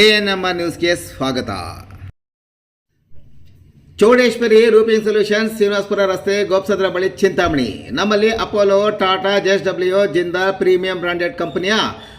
ANM ನ್ಯೂಸ್ಗೆ ಸ್ವಾಗತ. Chowdeshwari roofing solutions Srinivaspur ರಸ್ತೆ ಗೋಪ್ಸದ್ರ ಬಳಿ ಚಿಂತಾಮಣಿ. ನಮ್ಮಲ್ಲಿ Apollo, Tata J S W Jindal premium branded ಕಂಪನಿಯ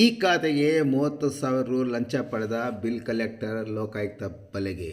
ಈ ಖಾತೆಗೆ ಮೂವತ್ತು ಸಾವಿರ ರು ಲಂಚ ಪಡೆದ ಬಿಲ್ ಕಲೆಕ್ಟರ್, ಲೋಕಾಯುಕ್ತ ಬಲೆಗೆ.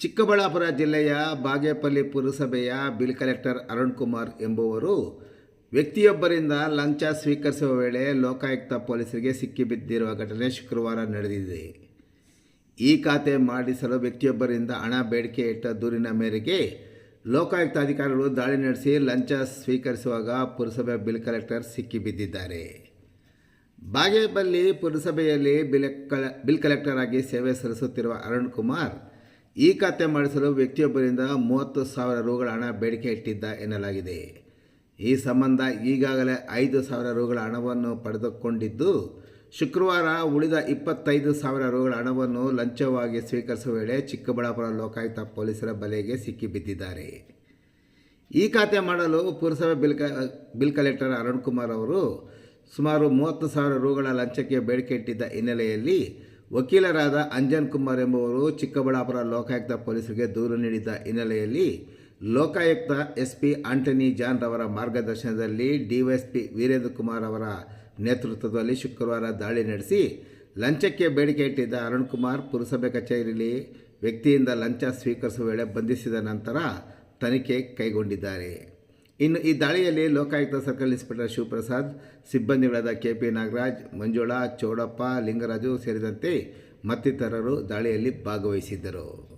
ಚಿಕ್ಕಬಳ್ಳಾಪುರ ಜಿಲ್ಲೆಯ ಬಾಗೇಪಲ್ಲಿ ಪುರಸಭೆಯ ಬಿಲ್ ಕಲೆಕ್ಟರ್ ಅರುಣ್ ಕುಮಾರ್ ಎಂಬುವರು ವ್ಯಕ್ತಿಯೊಬ್ಬರಿಂದ ಲಂಚ ಸ್ವೀಕರಿಸುವ ವೇಳೆ ಲೋಕಾಯುಕ್ತ ಪೊಲೀಸರಿಗೆ ಸಿಕ್ಕಿಬಿದ್ದಿರುವ ಘಟನೆ ಶುಕ್ರವಾರ ನಡೆದಿದೆ. ಈ ಖಾತೆ ಮಾಡಿಸಲು ವ್ಯಕ್ತಿಯೊಬ್ಬರಿಂದ ಹಣ ಬೇಡಿಕೆ ಇಟ್ಟ ದೂರಿನ ಮೇರೆಗೆ ಲೋಕಾಯುಕ್ತ ಅಧಿಕಾರಿಗಳು ದಾಳಿ ನಡೆಸಿ ಲಂಚ ಸ್ವೀಕರಿಸುವಾಗ ಪುರಸಭೆ ಬಿಲ್ ಕಲೆಕ್ಟರ್ ಸಿಕ್ಕಿಬಿದ್ದಿದ್ದಾರೆ. ಬಾಗೇಪಲ್ಲಿ ಪುರಸಭೆಯಲ್ಲಿ ಬಿಲ್ ಕಲ ಬಿಲ್ ಕಲೆಕ್ಟರ್ ಆಗಿ ಸೇವೆ ಸಲ್ಲಿಸುತ್ತಿರುವ ಅರುಣ್ ಕುಮಾರ್, ಈ ಖಾತೆ ಮಾಡಿಸಲು ವ್ಯಕ್ತಿಯೊಬ್ಬರಿಂದ ಮೂವತ್ತು ಸಾವಿರ ರುಗಳ ಹಣ ಬೇಡಿಕೆ ಇಟ್ಟಿದ್ದ ಎನ್ನಲಾಗಿದೆ. ಈ ಸಂಬಂಧ ಈಗಾಗಲೇ ಐದು ಸಾವಿರ ರುಗಳ ಹಣವನ್ನು ಪಡೆದುಕೊಂಡಿದ್ದು, ಶುಕ್ರವಾರ ಉಳಿದ ಇಪ್ಪತ್ತೈದು ಸಾವಿರ ರುಗಳ ಹಣವನ್ನು ಲಂಚವಾಗಿ ಸ್ವೀಕರಿಸುವ ವೇಳೆ ಚಿಕ್ಕಬಳ್ಳಾಪುರ ಲೋಕಾಯುಕ್ತ ಪೊಲೀಸರ ಬಲೆಗೆ ಸಿಕ್ಕಿಬಿದ್ದಿದ್ದಾರೆ ಈ ಖಾತೆ ಮಾಡಲು ಪುರಸಭೆ ಬಿಲ್ ಕ, ಬಿಲ್ ಕಲೆಕ್ಟರ್ ಅರುಣ್ ಕುಮಾರ್ ಅವರು ಸುಮಾರು ಮೂವತ್ತು ಸಾವಿರ ರುಗಳ ಲಂಚಕ್ಕೆ ಬೇಡಿಕೆ ಇಟ್ಟಿದ್ದ ಹಿನ್ನೆಲೆಯಲ್ಲಿ ವಕೀಲರಾದ ಅಂಜನ್ ಕುಮಾರ್ ಎಂಬುವರು ಚಿಕ್ಕಬಳ್ಳಾಪುರ ಲೋಕಾಯುಕ್ತ ಪೊಲೀಸರಿಗೆ ದೂರು ನೀಡಿದ್ದ ಹಿನ್ನೆಲೆಯಲ್ಲಿ Lokayukta S P Antony John ರವರ ಮಾರ್ಗದರ್ಶನದಲ್ಲಿ ಡಿವೈಎಸ್ಪಿ ವೀರೇಂದ್ರ ಕುಮಾರ್ ಅವರ ನೇತೃತ್ವದಲ್ಲಿ ಶುಕ್ರವಾರ ದಾಳಿ ನಡೆಸಿ ಲಂಚಕ್ಕೆ ಬೇಡಿಕೆ ಇಟ್ಟಿದ್ದ ಅರುಣ್ ಕುಮಾರ್ ಪುರಸಭೆ ಕಚೇರಿಯಲ್ಲಿ ವ್ಯಕ್ತಿಯಿಂದ ಲಂಚ ಸ್ವೀಕರಿಸುವ ವೇಳೆ ಬಂಧಿಸಿದ ನಂತರ ತನಿಖೆ ಕೈಗೊಂಡಿದ್ದಾರೆ. ಇನ್ನು ಈ ದಾಳಿಯಲ್ಲಿ ಲೋಕಾಯುಕ್ತ ಸರ್ಕಲ್ ಇನ್ಸ್ಪೆಕ್ಟರ್ ಶಿವಪ್ರಸಾದ್, ಸಿಬ್ಬಂದಿಗಳಾದ ಕೆ ಪಿ ನಾಗರಾಜ್, ಮಂಜುಳಾ, ಚೌಡಪ್ಪ, ಲಿಂಗರಾಜು ಸೇರಿದಂತೆ ಮತ್ತಿತರರು ದಾಳಿಯಲ್ಲಿ ಭಾಗವಹಿಸಿದ್ದರು.